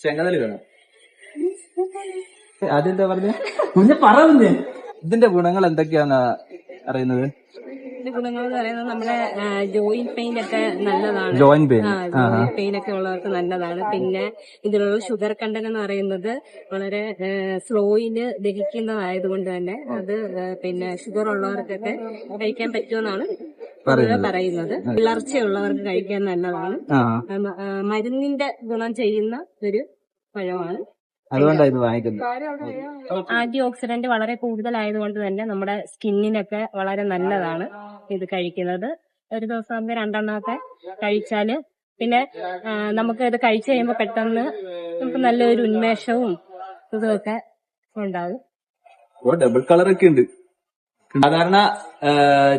ചെങ്കതലി വേണം. അതെന്താ പറഞ്ഞ? കുഞ്ഞ് പറഞ്ഞേ ഇതിന്റെ ഗുണങ്ങൾ എന്തൊക്കെയാണ് അറിയുന്നത്? ഇതിന്റെ ഗുണങ്ങൾ എന്ന് പറയുന്നത് നമ്മുടെ ജോയിന്റ് പെയിൻ ഒക്കെ നല്ലതാണ്. Joint pain. ഒക്കെ ഉള്ളവർക്ക് നല്ലതാണ്. പിന്നെ ഇതിലുള്ള ഷുഗർ കണ്ടന്റ് എന്ന് പറയുന്നത് വളരെ സ്ലോയിൽ ദഹിക്കുന്നതായതുകൊണ്ട് തന്നെ അത് പിന്നെ ഷുഗർ ഉള്ളവർക്കൊക്കെ കഴിക്കാൻ പറ്റുമെന്നാണ് പറയുന്നത്. വിളർച്ചയുള്ളവർക്ക് കഴിക്കാൻ നല്ലതാണ്. മരുന്നിന്റെ ഗുണം ചെയ്യുന്ന ഒരു പഴമാണ്. അതുകൊണ്ടാണ് ഇത് വാങ്ങിക്കുന്നത്. ആന്റി ഓക്സിഡന്റ് വളരെ കൂടുതലായതുകൊണ്ട് തന്നെ നമ്മുടെ സ്കിന്നിനൊക്കെ വളരെ നല്ലതാണ് ഇത് കഴിക്കുന്നത്. ഒരു ദിവസം രണ്ടെണ്ണമൊക്കെ കഴിച്ചാൽ പിന്നെ നമുക്ക് ഇത് കഴിച്ചു കഴിയുമ്പോൾ പെട്ടെന്ന് നമുക്ക് നല്ലൊരു ഉന്മേഷവും ഇതുമൊക്കെ ഉണ്ടാകും. ഡബിൾ കളർ ഒക്കെ ഉണ്ട്. സാധാരണ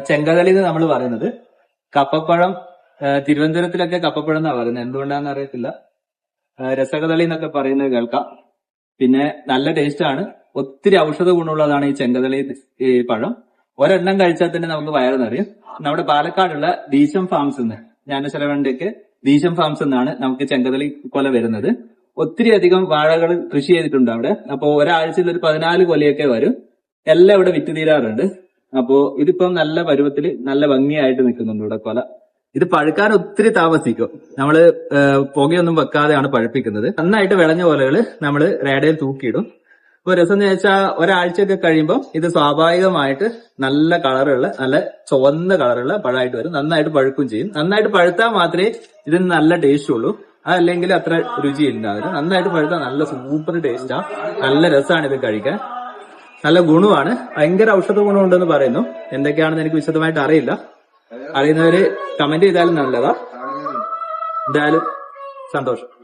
ചെങ്കതലി എന്ന് നമ്മൾ പറയുന്നത്. കപ്പപ്പഴം തിരുവനന്തപുരത്തിലൊക്കെ കപ്പപ്പഴം എന്നാ പറയുന്നത്. എന്തുകൊണ്ടാന്ന് അറിയത്തില്ല. രസകദളി എന്നൊക്കെ പറയുന്നത് കേൾക്കാം. പിന്നെ നല്ല ടേസ്റ്റ് ആണ്. ഒത്തിരി ഔഷധ ഗുണമുള്ളതാണ് ഈ ചെങ്കതളി ഈ പഴം. ഒരെണ്ണം കഴിച്ചാൽ തന്നെ നമുക്ക് വയറുന്നറിയും നിറയും. നമ്മുടെ പാലക്കാടുള്ള ദീശം ഫാംസ് എന്ന് ജ്ഞാനശലവണ്ടിയൊക്കെ ദീശം ഫാംസ് എന്നാണ് നമുക്ക് ചെങ്കതളി കൊല വരുന്നത്. ഒത്തിരി അധികം വാഴകൾ കൃഷി ചെയ്തിട്ടുണ്ട് അവിടെ. അപ്പോൾ ഒരാഴ്ചയിൽ ഒരു പതിനാല് കൊലയൊക്കെ വരും. എല്ലാം ഇവിടെ വിറ്റ് തീരാറുണ്ട്. അപ്പോ ഇതിപ്പം നല്ല പരുവത്തിൽ നല്ല ഭംഗിയായിട്ട് നിൽക്കുന്നുണ്ട് ഇവിടെ കൊല. ഇത് പഴുക്കാൻ ഒത്തിരി താമസിക്കും. നമ്മൾ പുകയൊന്നും വെക്കാതെയാണ് പഴുപ്പിക്കുന്നത്. നന്നായിട്ട് വിളഞ്ഞ കൊലകൾ നമ്മൾ റേഡയിൽ തൂക്കിയിടും. ഇപ്പൊ രസം എന്ന് വെച്ചാൽ ഒരാഴ്ചയൊക്കെ കഴിയുമ്പോൾ ഇത് സ്വാഭാവികമായിട്ട് നല്ല കളറുള്ള നല്ല ചുവന്ന കളറുള്ള പഴമായിട്ട് വരും. നന്നായിട്ട് പഴുക്കും ചെയ്യും. നന്നായിട്ട് പഴുത്താൽ മാത്രമേ ഇതിന് നല്ല ടേസ്റ്റ് ഉള്ളൂ. അതല്ലെങ്കിൽ അത്ര രുചിയില്ലാവരും നന്നായിട്ട് പഴുത്താൽ നല്ല സൂപ്പർ ടേസ്റ്റാ നല്ല രസമാണ് ഇത് കഴിക്കാൻ. നല്ല ഗുണമാണ്. ഭയങ്കര ഔഷധ ഗുണമുണ്ടെന്ന് പറയുന്നു. എന്തൊക്കെയാണെന്ന് എനിക്ക് വിശദമായിട്ട് അറിയില്ല. അറിയുന്നവര് കമന്റ് ചെയ്താലും നല്ലതാ. എന്തായാലും സന്തോഷം.